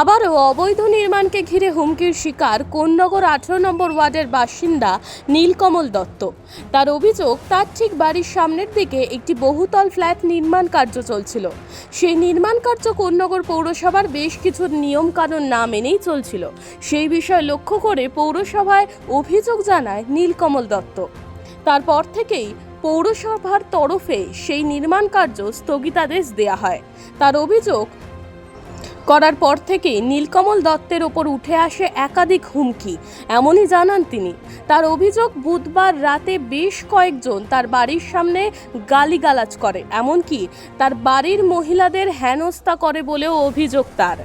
আবারও অবৈধ নির্মাণকে ঘিরে হুমকির শিকার কোন্নগর আঠারো নম্বর ওয়ার্ডের বাসিন্দা নীলকমল দত্ত। তার অভিযোগ, তার ঠিক বাড়ির সামনের দিকে একটি বহুতল ফ্ল্যাট নির্মাণ কার্য চলছিল। সেই নির্মাণ কার্য কোন্নগর পৌরসভার বেশ কিছু নিয়মকানুন না মেনেই চলছিল। সেই বিষয় লক্ষ্য করে পৌরসভায় অভিযোগ জানায় নীলকমল দত্ত। তারপর থেকেই পৌরসভার তরফে সেই নির্মাণ কার্য স্থগিতাদেশ দেয়া হয়। তার অভিযোগ করার পর থেকেই নীলকমল দত্তের ওপর উঠে আসে একাধিক হুমকি। এমনই জানান তিনি। তার অভিযোগ, বুধবার রাতে বেশ কয়েকজন তার বাড়ির সামনে গালিগালাজ করে। এমনকি তার বাড়ির মহিলাদের হেনস্থা করে বলেও অভিযোগ তার।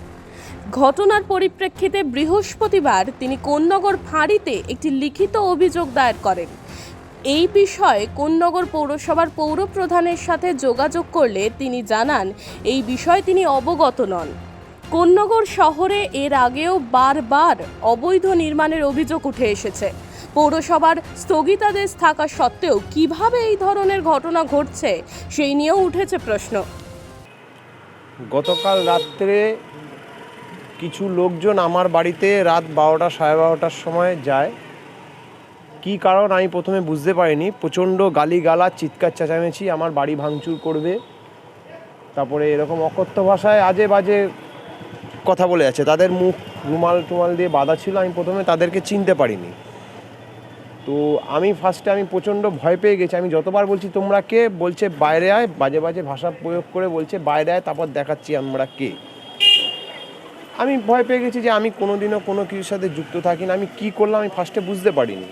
ঘটনার পরিপ্রেক্ষিতে বৃহস্পতিবার তিনি কোন্নগর ফাঁড়িতে একটি লিখিত অভিযোগ দায়ের করেন। এই বিষয়ে কোন্নগর পৌরসভার পৌর প্রধানের সাথে যোগাযোগ করলে তিনি জানান, এই বিষয়ে তিনি অবগত নন। কোন্নগর শহরে এর আগেও বারবার অবৈধ নির্মাণের অভিযোগ উঠে এসেছে। পৌরসভার স্থগিতাদেশ থাকা সত্ত্বেও কীভাবে এই ধরনের ঘটনা ঘটছে, সেই নিয়েও উঠেছে প্রশ্ন। গতকাল রাত্রে কিছু লোকজন আমার বাড়িতে রাত বারোটা সাড়ে বারোটার সময় যায়। কী কারণ আমি প্রথমে বুঝতে পারিনি। প্রচণ্ড গালিগালা চিৎকার, চেঁচামেচি আমার বাড়ি ভাঙচুর করবে। তারপরে এরকম অকথ্য ভাষায় আজে বাজে কথা বলে যাচ্ছে। তাদের মুখ রুমাল টুমাল দিয়ে বাঁধা ছিল, আমি প্রথমে তাদেরকে চিনতে পারিনি। তো আমি ফার্স্টে আমি প্রচণ্ড ভয় পেয়ে গেছি। আমি যতবার বলছি, তোমরা কে? বলছে, বাইরে আয়। বাজে বাজে ভাষা প্রয়োগ করে বলছে, বাইরে আয়, তারপর দেখাচ্ছি আমরা কে। আমি ভয় পেয়ে গেছি যে আমি কোনোদিনও কোনো কিছুর সাথে যুক্ত থাকি না। আমি কি করলাম আমি ফার্স্টে বুঝতে পারিনি।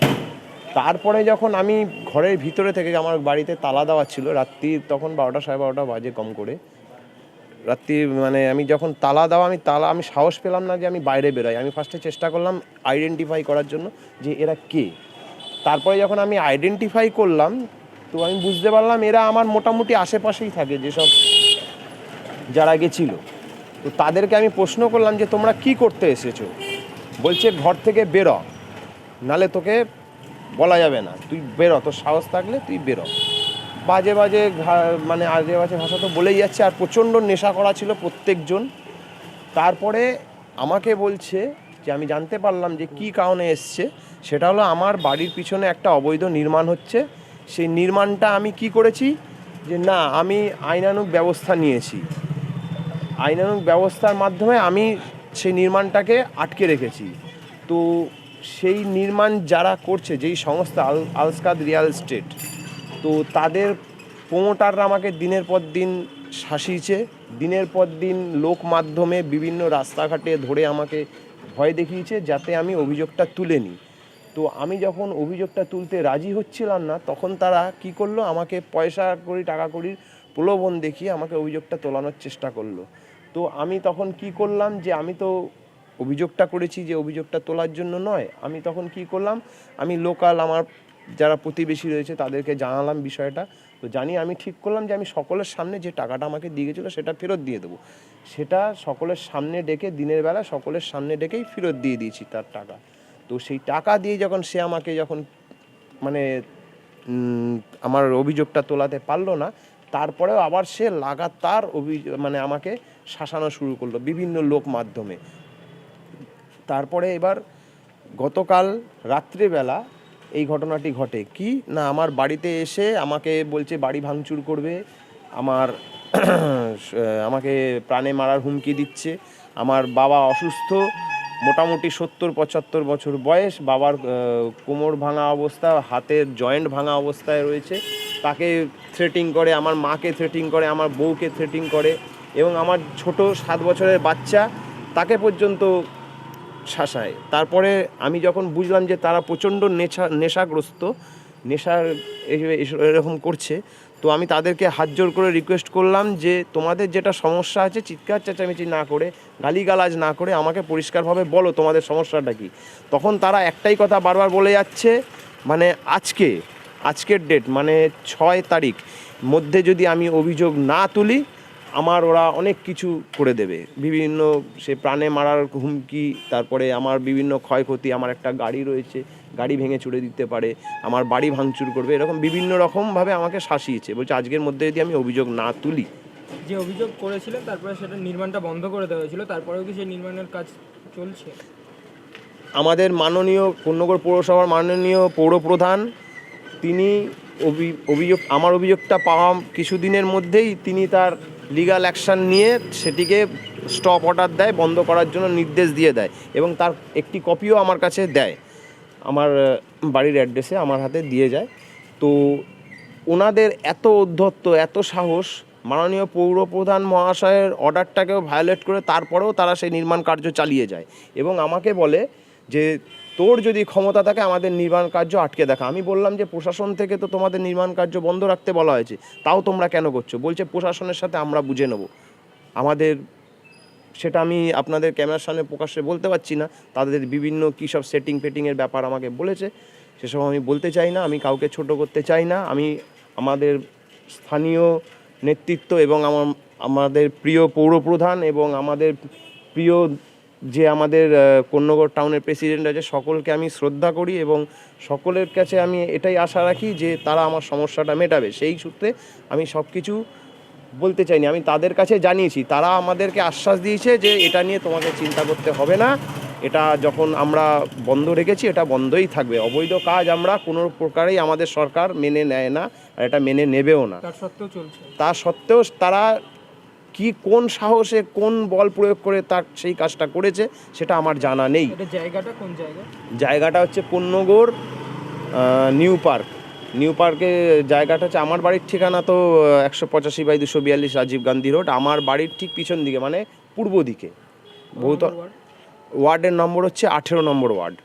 তারপরে যখন আমি ঘরের ভিতরে থেকে, আমার বাড়িতে তালা দেওয়া ছিল, রাত্রি তখন বারোটা সাড়ে বারোটা বাজে কম করে রাত্রি মানে আমি যখন তালা দেওয়া আমি তালা, আমি সাহস পেলাম না যে আমি বাইরে বেরোই। আমি ফার্স্টে চেষ্টা করলাম আইডেন্টিফাই করার জন্য যে এরা কে। তারপরে যখন আমি আইডেন্টিফাই করলাম, তো আমি বুঝতে পারলাম এরা আমার মোটামুটি আশেপাশেই থাকে যেসব যারা গেছিল। তো তাদেরকে আমি প্রশ্ন করলাম যে, তোমরা কি করতে এসেছ? বলছে, ঘর থেকে বেরো। নালে তোকে বলা যাবে না। তুই বেরো, তোর সাহস থাকলে তুই বেরো। বাজে বাজে মানে আজে বাজে ভাষা তো বলেই যাচ্ছে, আর প্রচণ্ড নেশা করা ছিল প্রত্যেকজন। তারপরে আমাকে বলছে যে, আমি জানতে পারলাম যে কি কারণে এসছে, সেটা হলো আমার বাড়ির পিছনে একটা অবৈধ নির্মাণ হচ্ছে। সেই নির্মাণটা আমি কি করেছি? যে না, আমি আইনানুগ ব্যবস্থা নিয়েছি। আইনানুগ ব্যবস্থার মাধ্যমে আমি সেই নির্মাণটাকে আটকে রেখেছি। তো সেই নির্মাণ যারা করছে, যেই সংস্থা আল, আলসকাদ রিয়াল এস্টেট তো তাদের প্রমোটাররা আমাকে দিনের পর দিন শাসিয়েছে। দিনের পর দিন লোক মাধ্যমে বিভিন্ন রাস্তাঘাটে ধরে আমাকে ভয় দেখিয়েছে যাতে আমি অভিযোগটা তুলে নিই। তো আমি যখন অভিযোগটা তুলতে রাজি হচ্ছিলাম না, তখন তারা কি করল? আমাকে পয়সা করি টাকা করি প্রলোভন দেখিয়ে আমাকে অভিযোগটা তোলানোর চেষ্টা করল। তো আমি তখন কি করলাম যে, আমি তো অভিযোগটা করেছি যে, অভিযোগটা তোলার জন্য নয়। আমি তখন কি করলাম? আমি লোকাল আমার যারা প্রতিবেশী রয়েছে, তাদেরকে জানালাম বিষয়টা। তো জানি আমি ঠিক করলাম যে আমি সকলের সামনে যে টাকাটা আমাকে দিয়ে গেছিল, সেটা ফেরত দিয়ে দেবো। সেটা সকলের সামনে ডেকে দিনের বেলা সকলের সামনে ডেকেই ফেরত দিয়ে দিয়েছি তার টাকা। তো সেই টাকা দিয়ে যখন সে আমাকে যখন মানে আমার অভিযোগটা তোলাতে পারল না, তারপরেও আবার সে লাগাতার অভিযোগ মানে আমাকে শাসানো শুরু করল বিভিন্ন লোক মাধ্যমে। তারপরে এবার গতকাল রাত্রিবেলা এই ঘটনাটি ঘটে। কি? না, আমার বাড়িতে এসে আমাকে বলছে, বাড়ি ভাঙচুর করবে। আমার আমাকে প্রাণে মারার হুমকি দিচ্ছে। আমার বাবা অসুস্থ, মোটামুটি সত্তর, পঁচাত্তর বছর বয়স। বাবার কোমর ভাঙা অবস্থা, হাতের জয়েন্ট ভাঙা অবস্থায় রয়েছে। তাকে থ্রেটিং করে, আমার মাকে থ্রেটিং করে, আমার বউকে থ্রেটিং করে এবং আমার ছোট সাত বছরের বাচ্চা, তাকে পর্যন্ত শাসায়। তারপরে আমি যখন বুঝলাম যে তারা প্রচণ্ড নেশা নেশাগ্রস্ত, নেশার এরকম করছে, তো আমি তাদেরকে হাত জোর করে রিকোয়েস্ট করলাম যে তোমাদের যেটা সমস্যা আছে, চিৎকার চেঁচামেচি না করে, গালিগালাজ না করে আমাকে পরিষ্কারভাবে বলো তোমাদের সমস্যাটা কী। তখন তারা একটাই কথা বারবার বলে যাচ্ছে মানে আজকে, আজকের ডেট মানে ছয় তারিখ, মধ্যে যদি আমি অভিযোগ না তুলি আমার ওরা অনেক কিছু করে দেবে। বিভিন্ন সে প্রাণে মারার হুমকি তারপরে আমার বিভিন্ন ক্ষয়ক্ষতি আমার একটা গাড়ি রয়েছে গাড়ি ভেঙে ছুড়ে দিতে পারে আমার বাড়ি ভাঙচুর করবে এরকম বিভিন্ন রকমভাবে আমাকে শাসিয়েছে। বলছে আজকের মধ্যে যদি আমি অভিযোগ না তুলি। যে অভিযোগ করেছিলেন তারপরে সেটা নির্মাণটা বন্ধ করে দেওয়া হয়েছিল তারপরেও কি সেই নির্মাণের কাজ চলছে? আমাদের মাননীয় কন্যগর পৌরসভার মাননীয় পৌরপ্রধান তিনি অভি- অভিযোগ আমার অভিযোগটা পাওয়া কিছুদিনের মধ্যেই তিনি তার লিগ্যাল অ্যাকশান নিয়ে সেটিকে স্টপ অর্ডার দেয়, বন্ধ করার জন্য নির্দেশ দিয়ে দেয় এবং তার একটি কপিও আমার কাছে দেয়। আমার বাড়ির অ্যাড্রেসে আমার হাতে দিয়ে যায়। তো ওনাদের এত অধ্যত্ত, এত সাহস, মাননীয় পৌরপ্রধান মহাশয়ের অর্ডারটাকেও ভায়োলেট করে তারপরেও তারা সেই নির্মাণ কার্য চালিয়ে যায় এবং আমাকে বলে যে তোর যদি ক্ষমতা থাকে, আমাদের নির্মাণ কার্য আটকে দেখা। আমি বললাম যে, প্রশাসন থেকে তো তোমাদের নির্মাণ কার্য বন্ধ রাখতে বলা হয়েছে। তাও তোমরা কেন করছ? বলছে, প্রশাসনের সাথে আমরা বুঝে নেব। আমাদের, সেটা আমি আপনাদের ক্যামেরার সামনে প্রকাশ্যে বলতে পারছি না। তাদের বিভিন্ন কী সব সেটিং ফেটিংয়ের ব্যাপার আমাকে বলেছে। সেসব আমি বলতে চাই না, আমি কাউকে ছোট করতে চাই না। আমি আমাদের স্থানীয় নেতৃত্ব এবং আমার, আমাদের প্রিয় পৌরপ্রধান এবং আমাদের প্রিয় যে আমাদের কন্যগড় টাউনের প্রেসিডেন্ট আছে সকলকে আমি শ্রদ্ধা করি এবং সকলের কাছে আমি এটাই আশা রাখি যে তারা আমার সমস্যাটা মেটাবে। সেই সূত্রে আমি সব কিছু বলতে চাইনি আমি তাদের কাছে জানিয়েছি। তারা আমাদেরকে আশ্বাস দিয়েছে যে এটা নিয়ে তোমাকে চিন্তা করতে হবে না। এটা যখন আমরা বন্ধ রেখেছি এটা বন্ধই থাকবে। অবৈধ কাজ আমরা কোনো প্রকারেই আমাদের সরকার মেনে নেয় না আর এটা মেনে নেবেও না। তার সত্ত্বেও চলছে। তা সত্ত্বেও তারা কি কোন সাহসে কোন বল প্রয়োগ করে তার সেই কাজটা করেছে সেটা আমার জানা নেই। জায়গাটা কোন জায়গা? জায়গাটা হচ্ছে পণ্যগড় নিউ পার্ক। নিউ পার্কে জায়গাটা হচ্ছে আমার বাড়ির ঠিকানা তো একশো পঁচাশি বাই দুশো বিয়াল্লিশ রাজীব গান্ধী রোড। আমার বাড়ির ঠিক পিছন দিকে মানে পূর্ব দিকে। বহুত ওয়ার্ডের নম্বর হচ্ছে আঠেরো নম্বর ওয়ার্ড।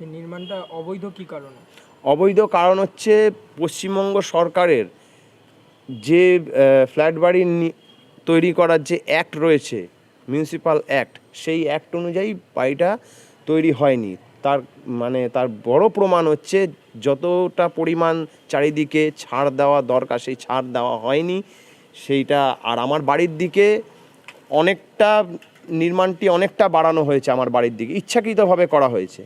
নির্মাণটা অবৈধ কি কারণে? অবৈধ কারণ হচ্ছে পশ্চিমবঙ্গ সরকারের যে ফ্ল্যাট বাড়ি নি- তৈরি করার যে অ্যাক্ট রয়েছে মিউনিসিপাল অ্যাক্ট সেই অ্যাক্ট অনুযায়ী বাড়িটা তৈরি হয়নি। তার মানে তার বড় প্রমাণ হচ্ছে যতটা পরিমাণ চারিদিকে ছাড় দেওয়া দরকার, সেই ছাড় দেওয়া হয়নি। সেইটা আর আমার বাড়ির দিকে অনেকটা নির্মাণটি অনেকটা বাড়ানো হয়েছে আমার বাড়ির দিকে, ইচ্ছাকৃতভাবে করা হয়েছে।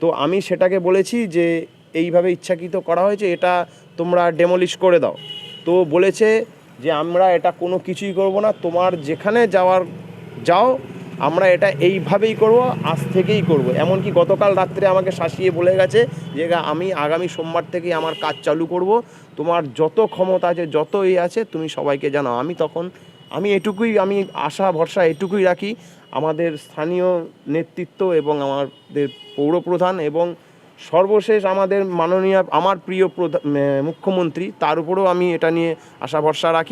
তো আমি সেটাকে বলেছি যে এইভাবে ইচ্ছাকৃত করা হয়েছে, এটা তোমরা ডেমলিশ করে দাও। তো বলেছে যে আমরা এটা কোনো কিছুই করব না, তোমার যেখানে যাওয়ার যাও, আমরা এটা এইভাবেই করব, আজ থেকেই করব। এমনকি গতকাল রাত্রে আমাকে শাসিয়ে বলে গেছে যে আমি আগামী সোমবার থেকেই আমার কাজ চালু করব। তোমার যত ক্ষমতা আছে, যত এই আছে, তুমি সবাইকে জানাও। আমি তখন, আমি এটুকুই, আমি আশা, ভরসা এটুকুই রাখি। আমাদের স্থানীয় নেতৃত্ব এবং আমাদের পৌরপ্রধান এবং সর্বশেষ আমাদের মাননীয় আমার প্রিয় মুখ্যমন্ত্রী তার উপরেও আমি এটা নিয়ে আশা ভরসা রাখি।